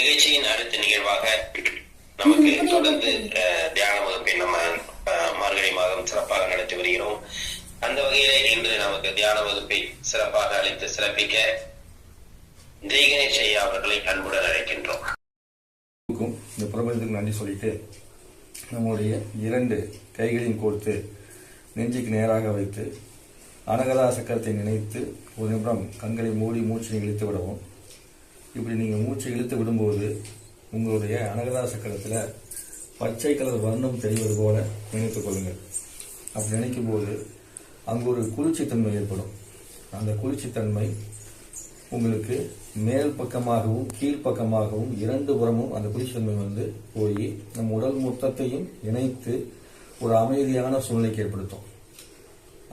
நிகழ்ச்சியின் அடுத்த நிகழ்வாக நமக்கு தொடர்ந்து தியான வகுப்பை நம்ம மார்கழி மாதம் சிறப்பாக நடத்தி வருகிறோம். அந்த வகையிலே இன்று நமக்கு தியான வகுப்பை சிறப்பாக அளித்து சிறப்பிக்க ஜெய்கணேஷ் ஐயா அவர்களை அன்புடன் அழைக்கின்றோம். இந்த பிரபஞ்சத்துக்கு நன்றி சொல்லிட்டு நம்முடைய இரண்டு கைகளையும் கோர்த்து நெஞ்சுக்கு நேராக வைத்து அனகதா சக்கரத்தை நினைத்து ஒரு நிமிடம் கண்களை மூடி மூச்சை இழுத்து விடவும். இப்படி நீங்கள் மூச்சை இழுத்து விடும்போது உங்களுடைய அனகதா சக்கரத்தில் பச்சை கலர் வர்ணம் தெரிவது போல நினைத்துக் கொள்ளுங்கள். அப்படி நினைக்கும் போது அங்கு ஒரு குளிர்ச்சித்தன்மை ஏற்படும். அந்த குளிர்ச்சித்தன்மை உங்களுக்கு மேல் பக்கமாகவும் கீழ்ப்பக்கமாகவும் இரண்டு புறமும் அந்த குளிர்ச்சித்தன்மை வந்து போய் நம் உடல் மொத்தத்தையும் இணைத்து ஒரு அமைதியான சூழ்நிலைக்கு ஏற்படுத்தும்.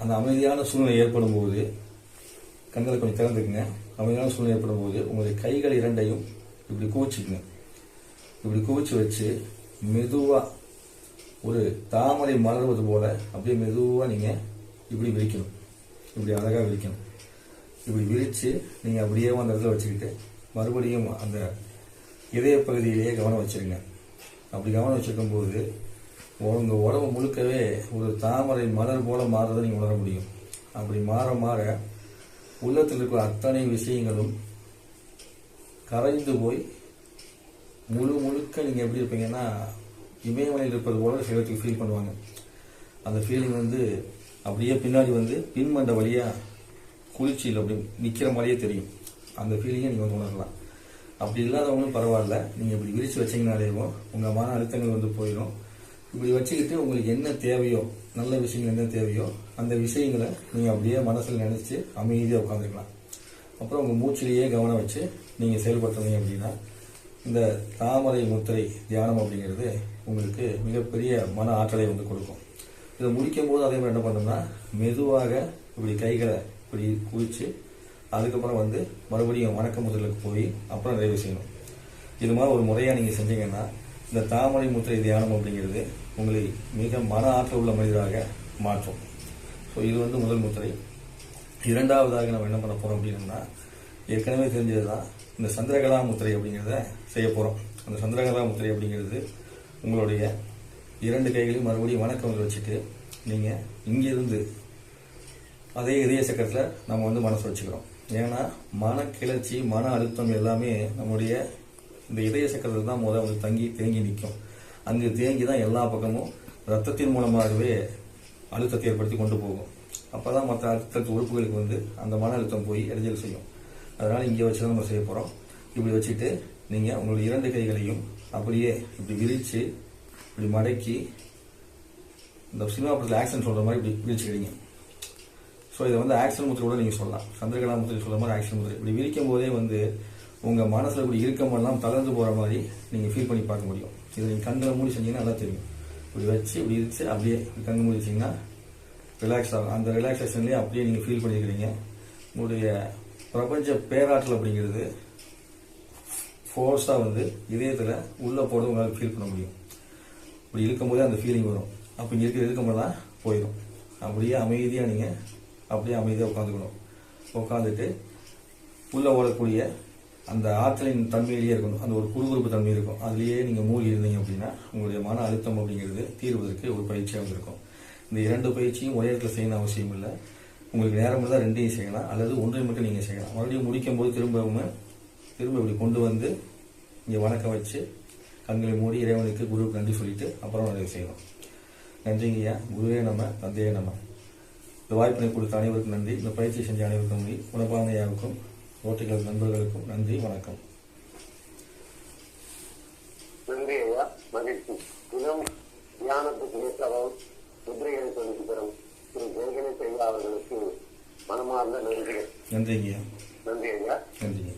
அந்த அமைதியான சூழ்நிலை ஏற்படும் போது கண்களை கொஞ்சம் திறந்துக்குங்க. அமைதியான சூழ்நிலை ஏற்படும் போது உங்களுடைய கைகள் இரண்டையும் இப்படி குவிச்சுக்குங்க இப்படி குவிச்சு வச்சு மெதுவாக ஒரு தாமரை மலர்வது போல அப்படியே மெதுவாக நீங்கள் இப்படி விரிக்கணும். இப்படி அழகாக விரிக்கணும். இப்படி விரித்து நீங்கள் அப்படியே அந்த இடத்துல வச்சுக்கிட்டு மறுபடியும் அந்த இதய பகுதியிலேயே கவனம் வச்சுருங்க. அப்படி கவனம் வச்சிருக்கும் போது உங்கள் உடம்பு முழுக்கவே ஒரு தாமரை மலர் போல மாறுறதை நீங்கள் உணர முடியும். அப்படி மாற மாற உள்ளத்தில் இருக்கிற அத்தனை விஷயங்களும் கரைந்து போய் முழு முழுக்க நீங்கள் எப்படி இருப்பீங்கன்னா இமயமலையில் இருப்பது போல சிலத்துக்கு ஃபீல் பண்ணுவாங்க. அந்த ஃபீலிங் வந்து அப்படியே பின்னாடி வந்து பின்மண்ட வழியாக குளிர்ச்சியில் அப்படி நிற்கிற மாதிரியே தெரியும். அந்த ஃபீலிங்கை நீங்கள் வந்து உணரலாம். அப்படி இல்லாதவங்களும் பரவாயில்ல. நீங்கள் இப்படி விரித்து வச்சிங்கனாலேயும் உங்கள் மன அழுத்தங்கள் வந்து போயிடும். இப்படி வச்சுக்கிட்டு உங்களுக்கு என்ன தேவையோ நல்ல விஷயங்கள் என்ன தேவையோ அந்த விஷயங்களை நீங்கள் அப்படியே மனசில் நினச்சி அமைதியாக உட்காந்துக்கலாம் அப்புறம் உங்கள் மூச்சிலேயே கவனம் வச்சு நீங்கள் செயல்படுத்துனீங்க அப்படின்னா இந்த தாமரை முத்திரை தியானம் அப்படிங்கிறது உங்களுக்கு மிகப்பெரிய மன ஆற்றலை வந்து கொடுக்கும். இதை முடிக்கும் போது அதே மாதிரி என்ன பண்ணோம்னா மெதுவாக இப்படி கைகளை இப்படி குவிச்சு அதுக்கப்புறம் வந்து மறுபடியும் வணக்க முதலுக்கு போய் அப்புறம் நிறைவு செய்யணும். இது மாதிரி ஒரு முறையாக நீங்கள் செஞ்சீங்கன்னா இந்த தாமரை முத்திரை தியானம் அப்படிங்கிறது உங்களை மிக மன ஆற்றல் உள்ள மனிதராக மாற்றும். ஸோ இது வந்து முதல் முத்திரை. இரண்டாவதாக நம்ம என்ன பண்ண போகிறோம் அப்படின்னா ஏற்கனவே தெரிஞ்சதுதான் இந்த சந்திரகலா முத்திரை அப்படிங்கிறத செய்ய போகிறோம் அந்த சந்திரகலா முத்திரை அப்படிங்கிறது உங்களுடைய இரண்டு கைகளையும் மறுபடியும் வணக்கம் வந்து வச்சுட்டு நீங்கள் இங்கிருந்து அதே இதய சக்கரத்தில் நம்ம வந்து மனசு வச்சுக்கிறோம். ஏன்னா மன கிளர்ச்சி மன அழுத்தம் எல்லாமே நம்முடைய இந்த இதய சக்கரத்தில் தான் முதல் வந்து தங்கி தேங்கி நிற்கும் அங்கு தேங்கி தான் எல்லா பக்கமும் ரத்தத்தின் மூலமாகவே அழுத்தத்தை ஏற்படுத்தி கொண்டு போகும். அப்பதான் மற்ற அழுத்தத்து உறுப்புகளுக்கு வந்து அந்த மன அழுத்தம் போய் இடைஞ்சல் செய்யும். அதனால் இங்கே வச்சு தான் நம்ம செய்ய போகிறோம் இப்படி வச்சுட்டு நீங்கள் உங்களுடைய இரண்டு கைகளையும் அப்படியே இப்படி விரித்து இப்படி மடக்கி இந்த சினிமா படத்தில் ஆக்ஷன் சொல்கிற மாதிரி இப்படி விரிச்சுக்கிறீங்க ஸோ இதை வந்து ஆக்ஷன் முத்திரை கூட நீங்கள் சொல்லலாம். சந்திரகலா முத்திரை சொல்கிற மாதிரி ஆக்ஷன் முத்திரை. இப்படி விரிக்கும் போதே வந்து உங்கள் மனசில் கூட இருக்கமெல்லாம் தளர்ந்து போகிற மாதிரி நீங்கள் ஃபீல் பண்ணி பார்க்க முடியும். இதை நீங்கள் கண்ணில் மூடி செஞ்சீங்கன்னா நல்லா தெரியும். இப்படி வச்சு இப்படி இருச்சு அப்படியே கண்ணு மூடி வச்சீங்கன்னா ரிலாக்ஸ் ஆகும். அந்த ரிலாக்ஸேஷன்லேயே அப்படியே நீங்கள் ஃபீல் பண்ணிக்கிறீங்க. உங்களுடைய பிரபஞ்ச பேராற்றல் அப்படிங்கிறது ஃபோர்ஸாக வந்து இதயத்தில் உள்ளே போட உங்களால் ஃபீல் பண்ண முடியும். இப்படி இருக்கும்போதே அந்த ஃபீலிங் வரும். அப்போ இங்கே இருக்கிற இருக்கும்போதெல்லாம் போயிடும். அப்படியே அமைதியாக நீங்கள் அப்படியே அமைதியாக உட்காந்துக்கணும். உட்காந்துட்டு உள்ளே ஓடக்கூடிய அந்த ஆற்றலின் தன்மையிலேயே இருக்கணும். அந்த ஒரு குறுகுறுப்பு தன்மை இருக்கும். அதுலேயே நீங்கள் மூழ்கி இருந்தீங்க அப்படின்னா உங்களுடைய மன அழுத்தம் அப்படிங்கிறது தீர்வதற்கு ஒரு பயிற்சியாக இருக்கும். இந்த இரண்டு பயிற்சியும் ஒரே இடத்துல செய்யணும் அவசியம் இல்லை. உங்களுக்கு நேரம் இருந்தால் ரெண்டையும் செய்யலாம். அல்லது ஒன்றை மட்டும் நீங்கள் செய்யலாம். மறுபடியும் முடிக்கும் போது திரும்பவும் திரும்ப இப்படி கொண்டு வந்து இங்கே வணக்கம் வச்சு கண்களை மூடி இறைவனுக்கு குருவுக்கு நன்றி சொல்லிட்டு அப்புறம் அதை செய்யணும். நன்றிங்கய்யா குருவே நம்ம தந்தையே நம்ம இந்த வாய்ப்பினை கொடுத்த அனைவருக்கும் நன்றி. இந்த பயிற்சி செஞ்ச அனைவருக்கும் நன்றி. உணப்பான ஐயாவுக்கும் ஓட்டுகள் நண்பர்களுக்கும் நன்றி வணக்கம். நன்றி ஐயா மகிழ்ச்சி. தினம் தியானத்துக்கு ஏற்றவும் முதிரைகளை சொல்லிட்டு பெறும் திரு ஜெயகணேஷ் ஐயா அவர்களுக்கு மனமார்ந்த நன்றிகள். நன்றிங்க ஐயா. நன்றி ஐயா. நன்றிங்க.